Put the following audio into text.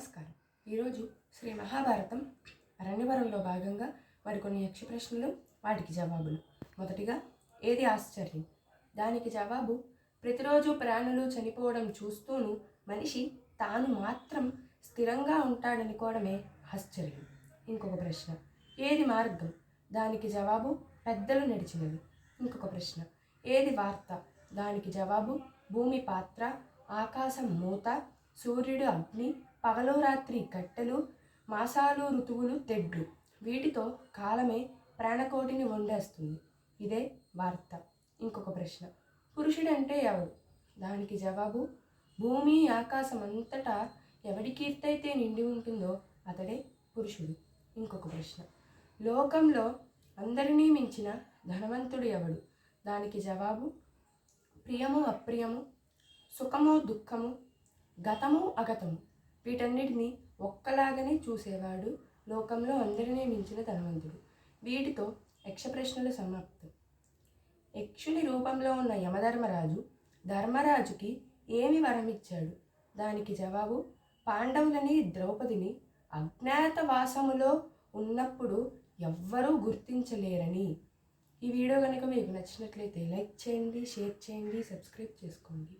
నమస్కారం. ఈరోజు శ్రీ మహాభారతం అరణ్యవరంలో భాగంగా మరికొన్ని యక్ష ప్రశ్నలు వాటికి జవాబులు. మొదటిగా ఏది ఆశ్చర్యం? దానికి జవాబు ప్రతిరోజు ప్రాణులు చనిపోవడం చూస్తూను మనిషి తాను మాత్రం స్థిరంగా ఉంటాడనుకోవడమే ఆశ్చర్యం. ఇంకొక ప్రశ్న ఏది మార్గం? దానికి జవాబు పెద్దలు నడిచినవి ఇంకొక ప్రశ్న ఏది వార్త? దానికి జవాబు భూమి పాత్ర ఆకాశం మూత సూర్యుడు అగ్ని పగలో రాత్రి కట్టెలు మాసాలు ఋతువులు తెడ్లు. వీటితో కాలమే ప్రాణకోటిని వండేస్తుంది. ఇదే వార్త. ఇంకొక ప్రశ్న. పురుషుడంటే ఎవడు? దానికి జవాబు భూమి ఆకాశం అంతటా ఎవడి కీర్తయితే నిండి ఉంటుందో అతడే పురుషుడు. ఇంకొక ప్రశ్న. లోకంలో అందరినీ మించిన ధనవంతుడు ఎవడు? దానికి జవాబు ప్రియము అప్రియము సుఖము దుఃఖము గతము అగతము. వీటన్నిటిని ఒక్కలాగానే చూసేవాడు లోకంలో అందరినీ మించిన ధనవంతుడు. వీటితో యక్ష ప్రశ్నలు సమాప్తం. యక్షుని రూపంలో ఉన్న యమధర్మరాజు ధర్మరాజుకి ఏమి వరమిచ్చాడు? దానికి జవాబు పాండవులని ద్రౌపదిని అజ్ఞాతవాసములో ఉన్నప్పుడు ఎవ్వరూ గుర్తించలేరని. ఈ వీడియో కనుక మీకు నచ్చినట్లయితే లైక్ చేయండి షేర్ చేయండి సబ్స్క్రైబ్ చేసుకోండి.